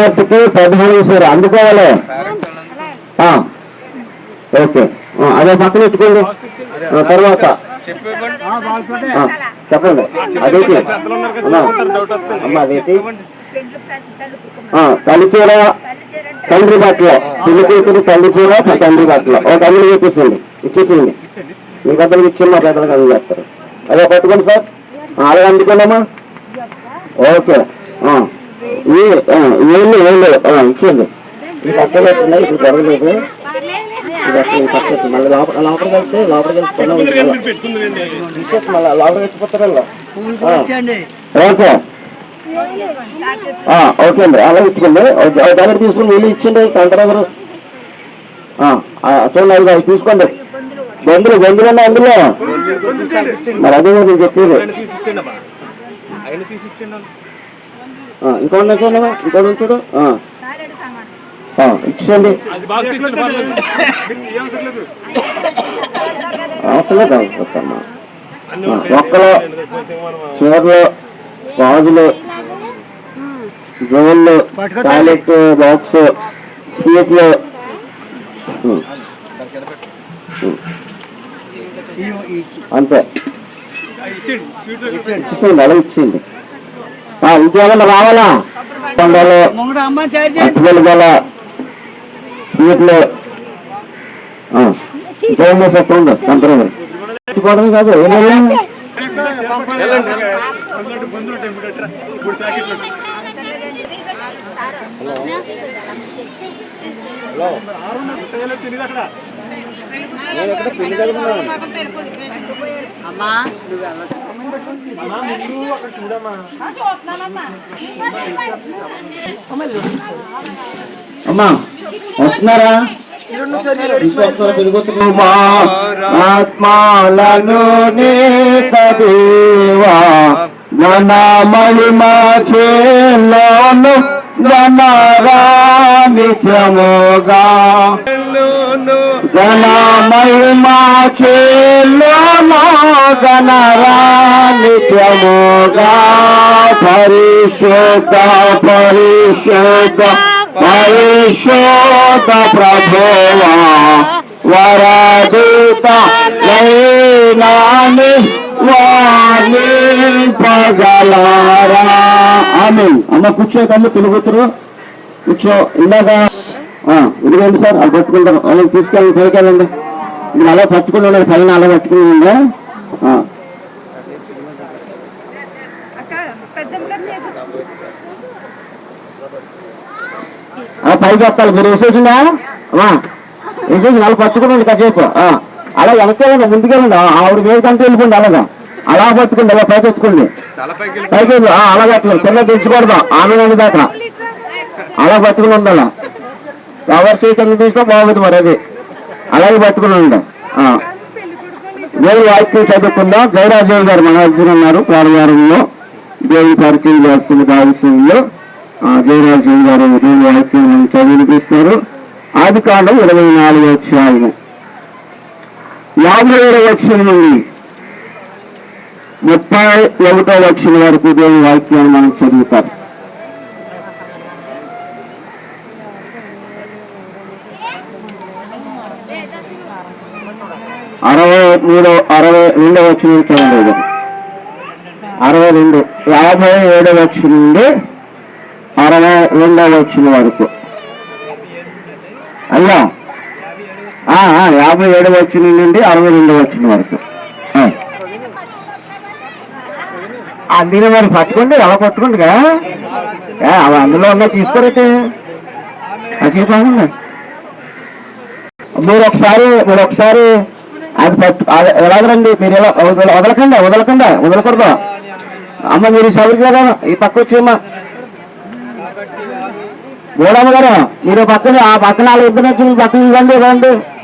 వాటికి పదహారు వేసారు అందుకోవాలి. ఓకే. అదే పక్కన పెట్టుకోండి. తర్వాత. చెప్పండి. అదేంటి? అమ్మా అదేంటి? ఆ, తల్లిచీర తండ్రి బట్టలు. పిల్లి కూతురు తల్లిచీర తండ్రి బట్టలు. ఒక తల్లి ఇచ్చేసింది ఇచ్చేసింది మీ పెద్దలకు ఇచ్చి మా పెద్దలకు అందజేస్తారు అదే పట్టుకోండి సార్. అలాగే అందుకోండమ్మా. ఓకే. ఏళ్ళు ఏళ్ళు ఇచ్చేయండి ఈ పక్కన ఇప్పుడు జరగలేదు పక్క మళ్ళీ లోపల లోపలికి వెళ్తే లోపలికి వెళ్తే పని మళ్ళీ లోపలికి వెళ్ళిపోతారಲ್ಲ ఓకే ఓకే అండి. అలా ఇచ్చుకోండి దగ్గర తీసుకుని నీళ్ళు ఇచ్చిండి కంటర్ చూడండి అది అవి తీసుకోండి బొందులు బొందులు ఉన్నాయి అందులో మరి అదే నేను చెప్పేది ఆయన తీసి ఇచ్చిండు ఆ, ఇంకోటి చూడండి ఇంకోటి చూడు? ఆ, ఆ, ఇచ్చేయండి. అది బాగా తీసుకెళ్ళి అవసరం లేదు. అవసరం అన్ని ఆ, ఉంటాయి. ఒక్కలు చీరలు గాజులు జోళ్ళు టాయిలెట్ బాక్స్. ఉం. అంతే. ఇచ్చిండు ఇచ్చేయండి అలా ఇచ్చేయండి. ఇంకేమన్నా రావాలా? కొండలు గల వీటిలో ఇంకేమన్నా చెప్పండి తంత్రం కాదు అమ్మా వస్తున్నారా ఆత్మాలను దేవా ఘన చేలోను ఘనరానిత్యముగా పరిశుద్ధ పరిశుద్ధ పరిశోధ ప్రభువా వరదూత లైనాని వాణి పగలారా ఆమె అమ్మ కూర్చో కళ్ళు పిలుగుతురు కూర్చో ఇందాక ఇదిగోండి సార్ అలా పట్టుకుంటారు వాళ్ళకి తీసుకెళ్ళండి సరికెళ్ళండి మీరు అలా పట్టుకుని ఉండండి పైన అలా పట్టుకుని ఉండే పైకి ఎత్తాలి మీరు వేసేసిందా అమ్మా వేసేసి అలా పట్టుకుని కాసేపు. ఆ, అలా వెనకెళ్ళండి ముందుకెళ్ళండి ఆవిడ మీద కంటే వెళ్ళిపోండి అలాగా. అలా పట్టుకోండి అలా పైకి ఎత్తుకోండి. పైకి అలా పట్టుకోండి కింద తెచ్చుకూడదు ఆమె నుండి దాకా. అలా పట్టుకుని ఉండాలి? ఎవరు సీట్ తీసుకో బాగుంది మరి అది. అలాగే పట్టుకుని ఉండండి ఆ. దేవుడు వాక్యం చదువుకుందాం. జయరాజయ్య గారు మన ఉన్నారు. ప్రారంభంలో దేవుడి పరిచయం చేస్తున్న కావాల్సిందో జయరాజయ్య గారు దేవుడి వాక్యం మనకి చదివినిపిస్తారు ఆది కాండం ఇరవై నాలుగు అధ్యాయము. యాభై ఏడవ వచ్చిన నుండి ముప్పై ఒకటో లక్షల వరకు దేవుడి వాక్యాన్ని మనం చదువుతారు అరవై మూడో అరవై రెండో వచ్చిన చూడండి అరవై రెండు యాభై ఏడవ వచ్చి నుండి అరవై రెండవ వచ్చిన వరకు. అయ్యా. ఆ, యాభై ఏడవ వచ్చిన నుండి అరవై రెండవ వచ్చిన వరకు. ఆ. దీన్ని మరి పట్టుకోండి అలా పట్టుకోండి కదా. అవి అందులో ఉన్నా తీసుకోరైతే అది చెప్పండి మీరు ఒకసారి మీరు ఒకసారి అది పట్టు అది ఎలాగరండి మీరు ఎలా వదల- వదలకండి వదలకండి వదలకూడదు. అమ్మ మీరు సౌరికి కదా ఈ పక్క వచ్చేయమ్మా గోడమ్మ గారు మీరు పక్కన ఆ పక్కన వాళ్ళు ఇద్దరు వచ్చి పక్కన ఇవ్వండి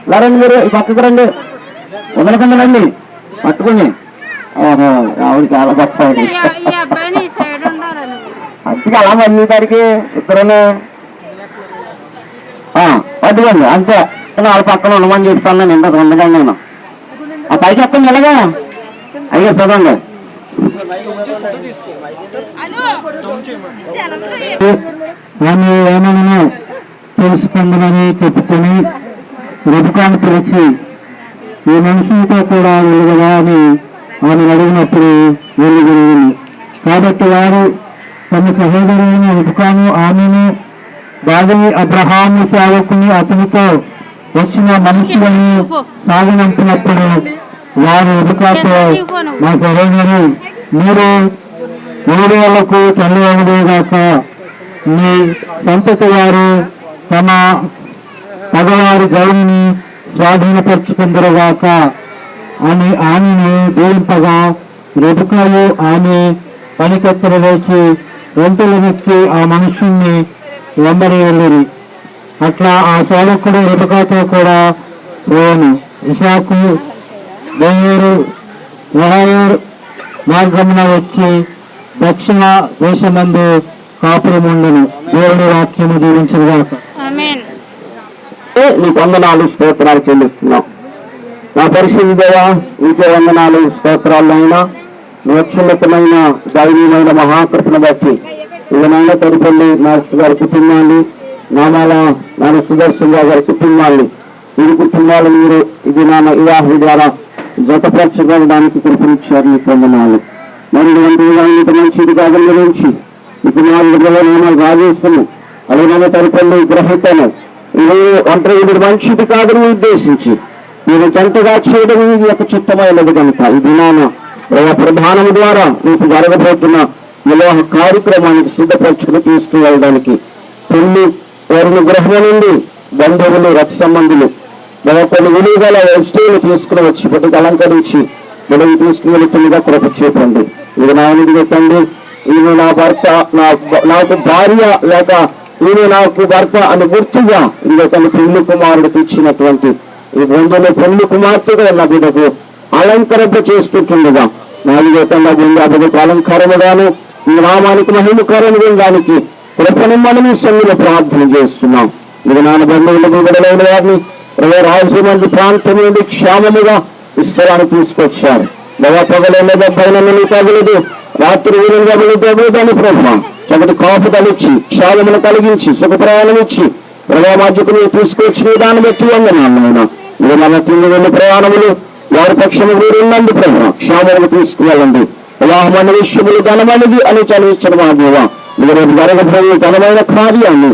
ఇలా రండి మీరు ఈ పక్కకు రండి. వదలకండి రండి. పట్టుకుని ఓహో ఆవిడ చాలా గొప్ప అందుకే అలా మంది దానికి ఇద్దరునే. పట్టుకోండి అంతే. వాళ్ళ పక్కన ఉండమని చెప్తాను నేను ఇంతకు ఉండగా నేను. ఆ పైకి ఎత్తండి ఎలాగా? అయ్యో చూడండి ఆమె ఏమైనా తెలుసుకుందని చెప్పుకొని రబుకాను పిలిచి ఈ మనుషులతో కూడా వెలుగదా అని ఆమె అడిగినప్పుడు వెలుగురువులు కాబట్టి వారు తమ సహోదరుని రబుకాను ఆమెను బాగా అబ్రహాము సేవకుని అతనితో వచ్చిన మనుషులను సాగనంపినప్పుడు వారి ఎదుకాతో మా సహోదరు మీరు ఏడేళ్ళకు చల్లవడేగాక మీ సంతతి వారు తమ పగవారి గౌరిని స్వాధీనపరుచుకుందరుగాక అని ఆమెను దీవింపగా రెబుకాయు ఆమె పనికత్తెర వేసి వెంటలు ఆ మనుషుణ్ణి వెంబడి వెళ్ళిరి. అట్లా ఆ సేవకుడు రెబుకాతో కూడా పోను ఇసాకు బెంగళూరు వహాయూర్ మార్గమున వచ్చి దక్షిణ దేశమందు కాపురముండను దేవుడి వాక్యము జీవించగాక ఆమేన్. నీ వందనాలు స్తోత్రాలు చెల్లిస్తున్నాం. నా పరిశుద్ధ దేవా నీకే వందనాలు స్తోత్రాలైనా నిక్షిన్నతమైన దైవీమైన మహాకృపను బట్టి ఇది నాయన తదుపల్లి మాస్టర్ గారి కుటుంబాన్ని నామాల నాన్న సుదర్శన్ రావు గారి కుటుంబాన్ని ఈ కుటుంబాలు మీరు ఇది నాన్న వివాహం ద్వారా జతపరచగలడానికి కృపనిచ్చారు నీకు వందనాలు మరి ఇంత మంచి ఇది కాగల గురించి ఈ నామాలు రాజేశ్వరు అలాగే తదుపల్లి గ్రహితను. ఇది ఒంటరి ఇది మంచిది కాదని ఉద్దేశించి మీరు జంటగా చేయడం ఇది ఒక చిత్తమైనది కనుక. ఇది నాన్న ప్రధానం ద్వారా మీకు జరగబోతున్న వివాహ కార్యక్రమానికి సిద్ధపరచుకుని తీసుకువెళ్ళడానికి పెళ్ళి వారిని గృహం నుండి బంధువులు రక్త సంబంధులు కొన్ని విలువ గల వస్తువులు తీసుకుని వచ్చి పట్టుకు అలంకరించి విలువ తీసుకుని వెళుతుండగా కృప చేపండి. ఇది నా నుండి పెట్టండి ఈమె నా భర్త నా నాకు భార్య లేక ఈమె నాకు భర్త అని గుర్తుగా ఇది తన పెళ్ళి కుమారుడికి ఇచ్చినటువంటి ఈ బంధువులు పెళ్ళి కుమార్తెగా ఉన్న బిడ్డకు అలంకరింప చేస్తుంటుండగా నాలుగో కన్నా గుండా బిడ్డకు అలంకారముగాను ఈ నామానికి మహిమకరము దానికి కృపనిమ్మని సంగులో ప్రార్థన చేస్తున్నాం. ఇది నాన్న బంధువులకు విడలైన వారిని ఇరవై రాయలసీమ ప్రాంతం నుండి క్షేమముగా ఇస్తరాన్ని తీసుకొచ్చారు. దవా పగలైన పైన తగలదు రాత్రి వీరులుగా తగలదని ప్రభావ చక్కటి కాపుదలిచ్చి క్షేమమును కలిగించి సుఖ ప్రయాణం ఇచ్చి ప్రభావాజ్యతను తీసుకొచ్చిన దాన్ని బట్టి వందనాన్న మీరు మన తిండి వెళ్ళి ప్రయాణములు వారి పక్షము వీరున్నందు ప్రభావ క్షేమములు తీసుకువెళ్ళండి. వివాహమైన విషయములు ధనమైనది అని చదివించిన మా దేవ. మీరు రేపు జరగబోయే ఘనమైన కార్యాన్ని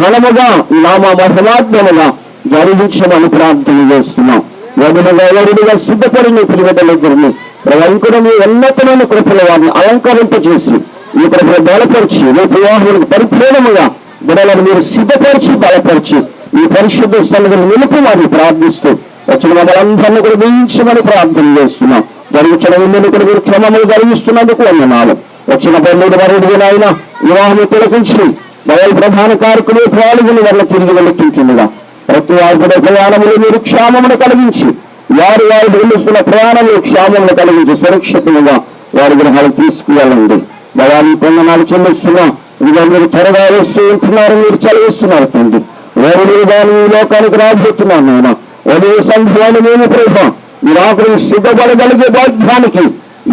ఘనముగా నామ మహిమాత్మముగా జరిగించమని ప్రార్థన చేస్తున్నాం. వదులుగా ఎవరిగా సిద్ధపడిన పిలువదల గురిని ప్రవంకుడు మీ ఉన్నతమైన కృపల వారిని అలంకరింపజేసి ఈ కృపను బలపరిచి రేపు వివాహములకు పరిపూర్ణముగా బిడలను మీరు సిద్ధపరిచి బలపరిచి ఈ పరిశుద్ధ సన్నిధిని నిలుపు వారిని ప్రార్థిస్తూ వచ్చిన మమ్మల్ందరినీ కూడా వేయించమని ప్రార్థన చేస్తున్నాం. జరుగుతున్న ఎన్నికలు మీరు క్రమములు జరిగిస్తున్నందుకు వందనాలు. వచ్చిన పన్నెండు వరకు ఆయన వివాహం తిలకించి బయలు ప్రధాన కారకులు పాల్గొని వల్ల తిరిగి వెళుతుంటుండగా ప్రతి వారి కూడా ప్రయాణములు మీరు క్షేమమును కలిగించి వారు వారు వెళ్ళిస్తున్న ప్రయాణములు క్షేమమును కలిగించి సురక్షితంగా వారి గ్రహాలు తీసుకువెళ్ళండి. భయాన్ని పొందనాలు చెల్లిస్తున్నా ఇదిగో మీరు త్వరగా వేస్తూ ఉంటున్నారు మీరు చదివిస్తున్నారు తండ్రి. వారు మీరు దాని ఈ లోకానికి రాబోతున్నాను నేను ఉదయ సంఘాన్ని మేము ప్రభావం మీరు ఆకలి సిద్ధపడగలిగే భాగ్యానికి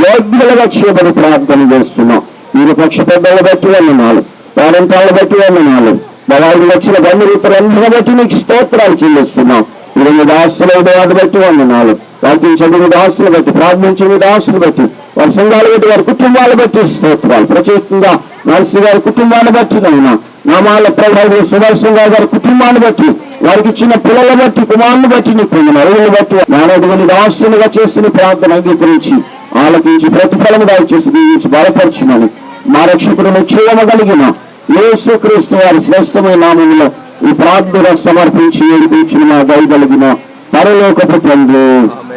యోగ్యులుగా చేయబడి ప్రార్థన చేస్తున్నాం. మీరు పక్ష పెద్దలు బట్టి వందనాలు వారంతాలు బట్టి వందనాలు. బలానికి వచ్చిన బంధుమిత్రులందరిని బట్టి మీకు స్తోత్రాలు చెల్లిస్తున్నాం. ఇరవై మీ దాస్తుల బట్టి వందనాలు వాకించండి మీ దాస్తులు బట్టి ప్రార్థించి మీ దాస్తులు బట్టి వారి సంఘాలు బట్టి వారి కుటుంబాలు బట్టి స్తోత్రాలు. ప్రత్యేకంగా నర్సి గారి కుటుంబాన్ని బట్టి అయినా నామాల ప్రభావం సుదర్శన్ గారి గారి కుటుంబాన్ని బట్టి వారికి ఇచ్చిన పిల్లల బట్టి కుమారుని బట్టి నీకు పొందిన అరువులు బట్టి నానటువంటి దాస్తులుగా చేస్తున్న ప్రార్థన అంగీకరించి ఆలకించి ప్రతిఫలము దయచేసి దీవించి బలపరచుమని మా రక్షకుడు నిశ్చయమగలిగిన యేసు క్రీస్తు వారి శ్రేష్టమైన నామంలో ఈ ప్రార్థన సమర్పించి ఏడిపించిన మా దయగలిగిన పరలోకపు తండ్రి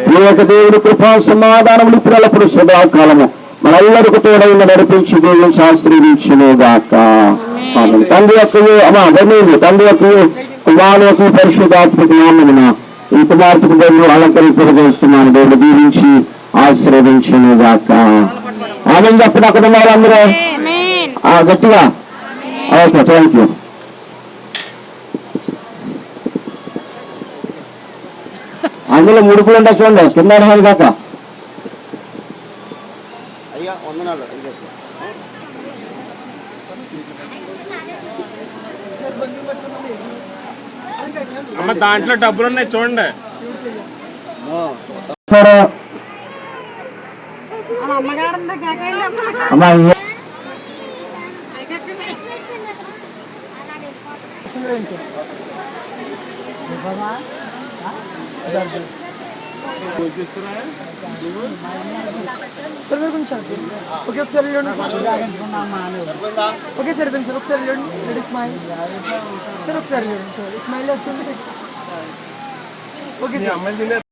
ప్రియక దేవుడి కృపా సమాధానములు పిల్లలప్పుడు సదాకాలము మనందరికి తోడైన నడిపించి దేవుని శాస్త్రీయించునుగాక ఆమేన్. తండ్రి యొక్క తండ్రి యొక్క కుమారు యొక్క పరిశుధాత్మక నామమున ఈ కుమార్తెకు దేవుడు అలంకరింపజేస్తున్నాను దేవుడు దీవించి ఆశీర్వదించునుగాక. ఆమె చెప్పిన అక్కడ ఉన్నారు అందరూ గట్టిగా. ఓకే థ్యాంక్ యూ అందులో ముడుపులు ఉంటాయి చూడండి కింద అడగాలి కాక. అమ్మ దాంట్లో డబ్బులు ఉన్నాయి చూడండి. సరే అమ్మా ఏ- సార్ మీరు కొంచెం ఓకే ఒకసారి చూడండి ఓకే సార్ సార్ ఒకసారి చూడండి రెడీ స్మైల్ సార్ ఒకసారి చూడండి సార్ స్మైల్ వస్తుంది ఓకే సార్